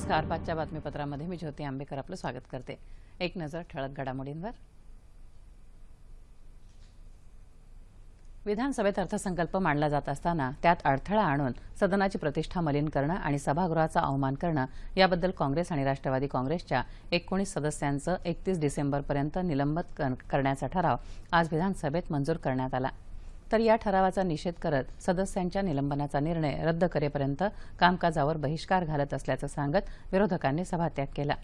नमस्कार. पाचच्या बातमीपत्रामध्ये मी ज्योती आंबेकर आपलं स्वागत करते. एक नजर ठळक घडामोडींवर. विधानसभेत अर्थसंकल्प मांडला जात असताना त्यात अडथळा आणून सदनाची प्रतिष्ठा मलिन करणं आणि सभागृहाचा अवमान करणं याबद्दल काँग्रेस आणि राष्ट्रवादी काँग्रेसच्या एकोणीस सदस्यांचं एकतीस डिसेंबरपर्यंत निलंबित कर- करण्याचा ठराव आज विधानसभेत मंजूर करण्यात आला. तर या ठरावाचा निषेध करत सदस्यांच्या निलंबनाचा निर्णय रद्द करेपर्यंत कामकाजावर बहिष्कार घालत असल्याचं सांगत विरोधकांनी सभात्याग केला.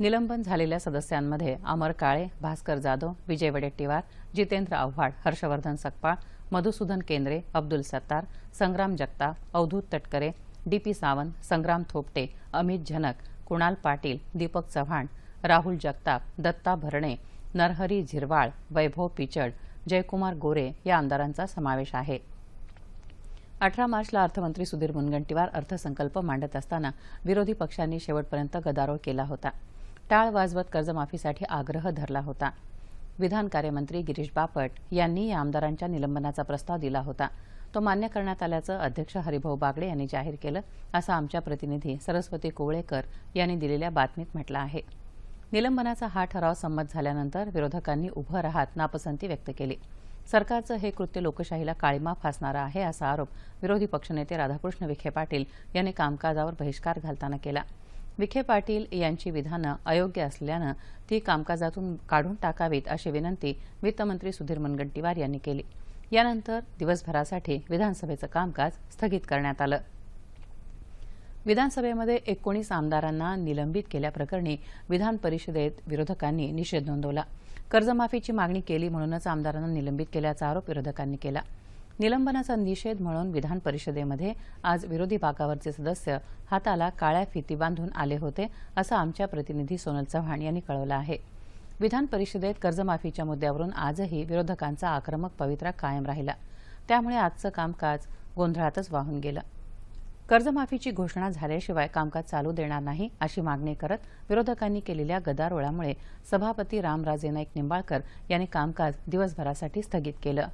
निलंबन झालेल्या सदस्यांमध्ये अमर काळे भास्कर जाधव विजय वडेट्टीवार जितेंद्र आव्हाड हर्षवर्धन सकपाळ मधुसूदन केंद्रे अब्दुल सत्तार संग्राम जगताप अवधूत तटकरे डीपी सावंत संग्राम थोपटे अमित झनक कुणाल पाटील दीपक चव्हाण राहुल जगताप दत्ता भरणे नरहरी झिरवाळ वैभव पिचड जयकुमार गोरे या आमदारांचा समावेश आहे. अठरा मार्चला अर्थमंत्री सुधीर मुनगंटीवार अर्थसंकल्प मांडत असताना विरोधी पक्षांनी शेवटपर्यंत गदारोळ केला होता. टाळ वाजवत कर्जमाफीसाठी आग्रह धरला होता. विधान कार्यमंत्री गिरीश बापट यांनी या आमदारांच्या निलंबनाचा प्रस्ताव दिला होता. तो मान्य करण्यात आल्याचं अध्यक्ष हरिभाऊ बागडे यांनी जाहीर केलं असं आमच्या प्रतिनिधी सरस्वती कोवळेकर यांनी दिलेल्या बातमीत म्हटलं आहे. निलंबनाचा हा ठराव संमत झाल्यानंतर विरोधकांनी उभं राहत नापसंती व्यक्त केली. सरकारचं हे कृत्य लोकशाहीला काळीमा फासणारं आहे असा आरोप विरोधी पक्षनेते राधाकृष्ण विखे पाटील यांनी कामकाजावर बहिष्कार घालताना केला. विखे पाटील यांची विधानं अयोग्य असल्यानं ती कामकाजातून काढून टाकावीत अशी विनंती वित्तमंत्री सुधीर मुनगंटीवार यांनी केली. यानंतर दिवसभरासाठी विधानसभेचं कामकाज स्थगित करण्यात आलं. विधानसभेमध्ये एकोणीस आमदारांना निलंबित केल्याप्रकरणी विधान परिषदेत विरोधकांनी निषेध नोंदवला. कर्जमाफीची मागणी केली म्हणूनच आमदारांना निलंबित केल्याचा आरोप विरोधकांनी केला. निलंबनाचा निषेध म्हणून विधान परिषदेमध्ये आज विरोधी बाकावरचे सदस्य हाताला काळ्या फिती बांधून आले होते असं आमच्या प्रतिनिधी सोनल चव्हाण यांनी कळवलं आहे. विधान परिषदेत कर्जमाफीच्या मुद्द्यावरून आजही विरोधकांचा आक्रमक पवित्रा कायम राहिला. त्यामुळे आजचं कामकाज गोंधळातच वाहून गेलं. कर्जमाफीची घोषणा झाल्याशिवाय कामकाज चालू देणार नाही अशी मागणी करत विरोधकांनी केलेल्या गदारोळामुळे सभापती रामराजे नाईक निंबाळकर यांनी कामकाज दिवसभरासाठी स्थगित केलं.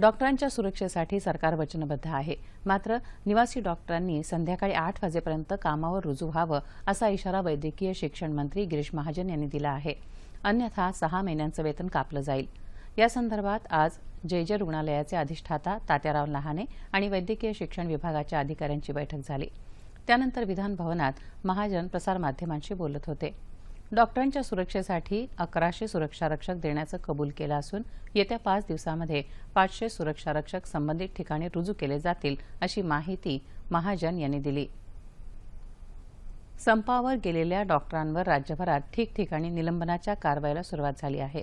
डॉक्टरांच्या सुरक्षेसाठी सरकार वचनबद्ध आहे. मात्र निवासी डॉक्टरांनी संध्याकाळी आठ वाजेपर्यंत कामावर रुजू व्हावं असा इशारा वैद्यकीय शिक्षण मंत्री गिरीश महाजन यांनी दिला आहे. अन्यथा सहा महिन्यांचं वेतन कापलं जाईल. या संदर्भात आज जे जे रुग्णालयाचे अधिष्ठाता तात्याराव लहाने आणि वैद्यकीय शिक्षण विभागाच्या अधिकाऱ्यांची बैठक झाली. त्यानंतर विधान भवनात महाजन प्रसारमाध्यमांशी बोलत होते. डॉक्टरांच्या सुरक्षेसाठी अकराशे सुरक्षारक्षक देण्याचं कबूल केलं असून येत्या पाच दिवसामध्ये पाचशे सुरक्षारक्षक संबंधित ठिकाणी रुजू केले जातील अशी माहिती महाजन यांनी दिली. संपावर गेलेल्या डॉक्टरांवर राज्यभरात ठिकठिकाणी निलंबनाच्या कारवाईला सुरुवात झाली आहे.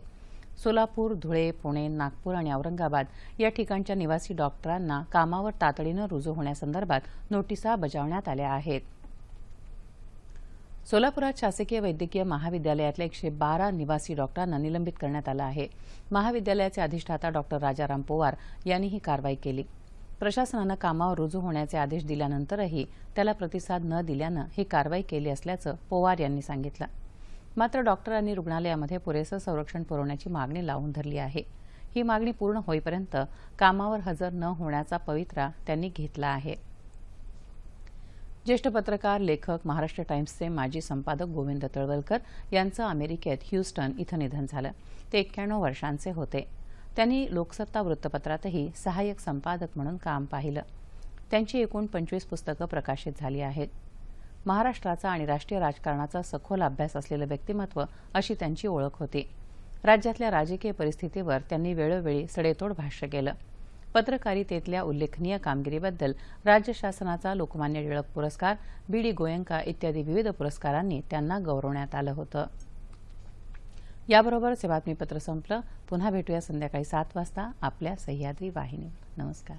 सोलापूर धुळे पुणे नागपूर आणि औरंगाबाद या ठिकाणच्या निवासी डॉक्टरांना कामावर तातडीनं रुजू होण्यासंदर्भात नोटिसा बजावण्यात आल्या आहेत. सोलापुरात शासकीय वैद्यकीय महाविद्यालयातल्या एकशे बारा निवासी डॉक्टरांना निलंबित करण्यात आलं आहे. महाविद्यालयाचे अधिष्ठाता डॉक्टर राजाराम पोवार यांनी ही कारवाई केली. प्रशासनानं कामावर रुजू होण्याचे आदेश दिल्यानंतरही त्याला प्रतिसाद न दिल्यानं ही कारवाई केली असल्याचं पोवार यांनी सांगितलं. मात्र डॉक्टरांनी रुग्णालयामध्ये पुरेसं संरक्षण पुरवण्याची मागणी लावून धरली आहे. ही मागणी पूर्ण होईपर्यंत कामावर हजर न होण्याचा पवित्रा त्यांनी घेतला आहे. ज्येष्ठ पत्रकार लेखक महाराष्ट्र टाइम्सचे माजी संपादक गोविंद तळवलकर यांचं अमेरिकेत ह्युस्टन इथं निधन झालं. ते एक्क्याण्णव वर्षांचे होते. त्यांनी लोकसत्ता वृत्तपत्रातही सहाय्यक संपादक म्हणून काम पाहिलं. त्यांची एकूण पंचवीस पुस्तकं प्रकाशित झाली आहेत. महाराष्ट्राचा आणि राष्ट्रीय राजकारणाचा सखोल अभ्यास असलेलं व्यक्तिमत्व अशी त्यांची ओळख होती. राज्यातल्या राजकीय परिस्थितीवर त्यांनी वेळोवेळी सडेतोड भाष्य केलं. पत्रकारितेतल्या उल्लेखनीय कामगिरीबद्दल राज्य शासनाचा लोकमान्य टिळक पुरस्कार बी डी गोयंका इत्यादी विविध पुरस्कारांनी त्यांना गौरवण्यात आलं होतं. याबरोबरच हे बातमीपत्र संपलं. पुन्हा भेटूया संध्याकाळी सात वाजता आपल्या सह्याद्री वाहिनी. नमस्कार.